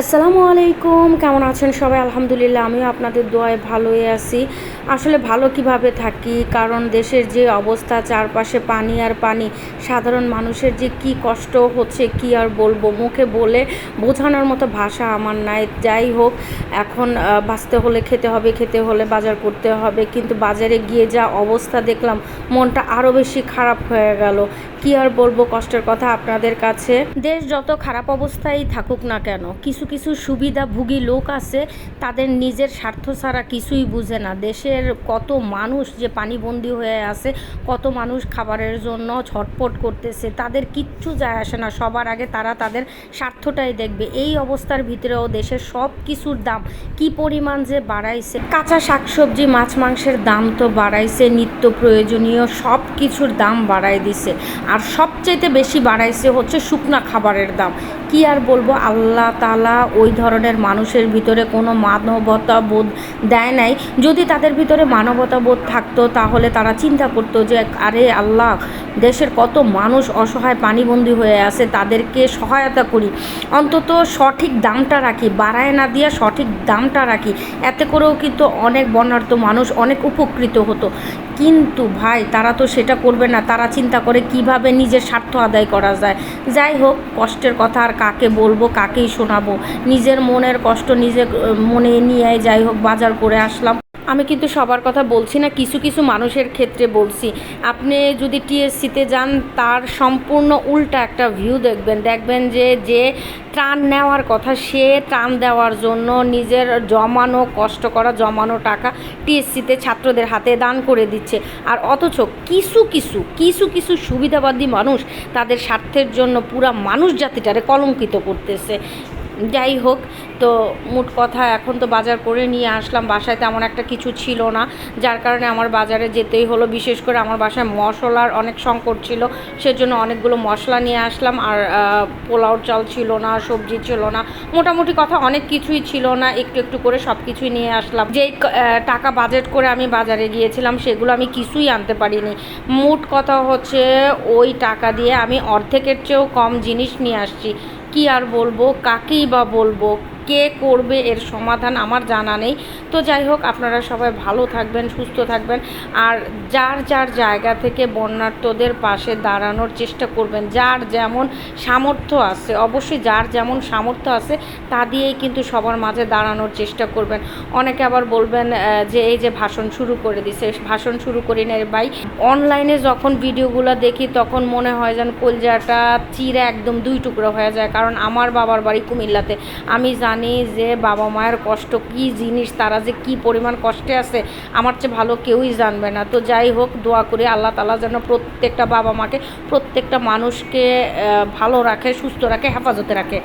আসসালামু আলাইকুম, কেমন আছেন সবাই? আলহামদুলিল্লাহ, আমিও আপনাদের দোয়ায় ভালোই আছি। আসলে ভালো কীভাবে থাকি? কারণ দেশের যে অবস্থা, চারপাশে পানি আর পানি, সাধারণ মানুষের যে কি কষ্ট হচ্ছে, কি আর বলব? মুখে বলে বোঝানোর মতো ভাষা আমার নাই। যাই হোক, এখন বাঁচতে হলে খেতে হবে, খেতে হলে বাজার করতে হবে। কিন্তু বাজারে গিয়ে যা অবস্থা দেখলাম, মনটা আরও বেশি খারাপ হয়ে গেল। কি আর বলব কষ্টের কথা আপনাদের কাছে? দেশ যত খারাপ অবস্থায় থাকুক না কেন, কিছু কিছু সুবিধাভোগী লোক আছে, তাদের নিজের স্বার্থ ছাড়া কিছুই বুঝে না। দেশের কত মানুষ যে পানিবন্দী হয়ে আছে, কত মানুষ খাবারের জন্য ছটপট করতেছে, তাদের কিচ্ছু যায় আসে না। সবার আগে তারা তাদের স্বার্থটাই দেখবে। এই অবস্থার ভিতরেও দেশের সব কিছুর দাম কি পরিমাণ যে বাড়াইছে। কাঁচা শাকসবজি, মাছ, মাংসের দাম তো বাড়াইছে, নিত্য প্রয়োজনীয় সব কিছুর দাম বাড়াই দিছে। আর সবচাইতে বেশি বাড়াইছে হচ্ছে শুকনা খাবারের দাম। কি আর বলব? আল্লাহ তালা ওই ধরনের মানুষের ভিতরে কোনো মানবতা বোধ দেয় নাই। যদি তাদের ভিতরে মানবতা বোধ থাকতো, তাহলে তারা চিন্তা করতো যে, আরে আল্লাহ, দেশের কত মানুষ অসহায় পানিবন্দী হয়ে আছে, তাদেরকে সহায়তা করি। অন্তত সঠিক দামটা রাখি, বাড়ায় না দিয়ে সঠিক দামটা রাখি। এতে করেও কিন্তু অনেক বন্যার্থ মানুষ অনেক উপকৃত হতো। কিন্তু ভাই, তারা তো সেটা করবে না। তারা চিন্তা করে কীভাবে নিজের স্বার্থ আদায় করা যায়। যাই হোক, কষ্টের কথা আর কাকে বলব, কাকেই শোনাবো? নিজের মনের কষ্ট নিজে মনে নিয়ে যাই হোক, বাজার করে আসলাম। আমি কিন্তু সবার কথা বলছি না, কিছু কিছু মানুষের ক্ষেত্রে বলছি। আপনি যদি টিএসসিতে যান, তার সম্পূর্ণ উল্টা একটা ভিউ দেখবেন। দেখবেন যে যে ত্রাণ নেওয়ার কথা, সে ত্রাণ দেওয়ার জন্য নিজের জমানো, কষ্ট করা, জমানো টাকা টিএসসিতে ছাত্রদের হাতে দান করে দিচ্ছে। আর অথচ কিছু কিছু কিছু কিছু সুবিধাবাদী মানুষ তাদের স্বার্থের জন্য পুরা মানুষ জাতিটারে কলঙ্কিত করতেছে। যাই হোক, তো মোট কথা এখন তো বাজার করে নিয়ে আসলাম। বাসায় তেমন একটা কিছু ছিল না। যার কারণে আমার বাজারে যেতেই হলো। বিশেষ করে আমার বাসায় মশলার অনেক সংকট ছিল। সেজন্য অনেকগুলো মশলা নিয়ে আসলাম। আর পোলাও চাল ছিল না, সবজি ছিল না। মোটামুটি কথা অনেক কিছুই ছিল না। একটু একটু করে সব কিছুই নিয়ে আসলাম। যেই টাকা বাজেট করে আমি বাজারে গিয়েছিলাম, সেগুলো আমি কিছুই আনতে পারিনি। মোট কথা হচ্ছে, ওই টাকা দিয়ে আমি অর্ধেকের চেয়েও কম জিনিস নিয়ে আসছি। কি আর বলব? কাকেই বা বলব? কে করবে এর সমাধান আমার জানা নেই। তো যাই হোক, আপনারা সবাই ভালো থাকবেন, সুস্থ থাকবেন। আর যার যার জায়গা থেকে বন্যার্থদের পাশে দাঁড়ানোর চেষ্টা করবেন, যার যেমন সামর্থ্য আছে, অবশ্যই যার যেমন সামর্থ্য আছে, তা দিয়েই কিন্তু সবার মাঝে দাঁড়ানোর চেষ্টা করবেন। অনেকে আবার বলবেন যে এই যে ভাষণ শুরু করে দিছে, ভাষণ শুরু করি না ভাই। অনলাইনে যখন ভিডিওগুলো দেখি, তখন মনে হয় যেন কলজাটা চিরে একদম দুই টুকরো হয়ে যায়। কারণ আমার বাবার বাড়ি কুমিল্লাতে। আমি জানি যে বাবা মায়ের কষ্ট কি জিনিস, তারা যে কি পরিমাণ কষ্টে আছে, আমার চেয়ে ভালো কেউই জানবে না। তো যাই হোক, দোয়া করি আল্লাহ তালা যেন প্রত্যেকটা বাবা মাকে, প্রত্যেকটা মানুষকে ভালো রাখে, সুস্থ রাখে, হেফাজতে রাখে।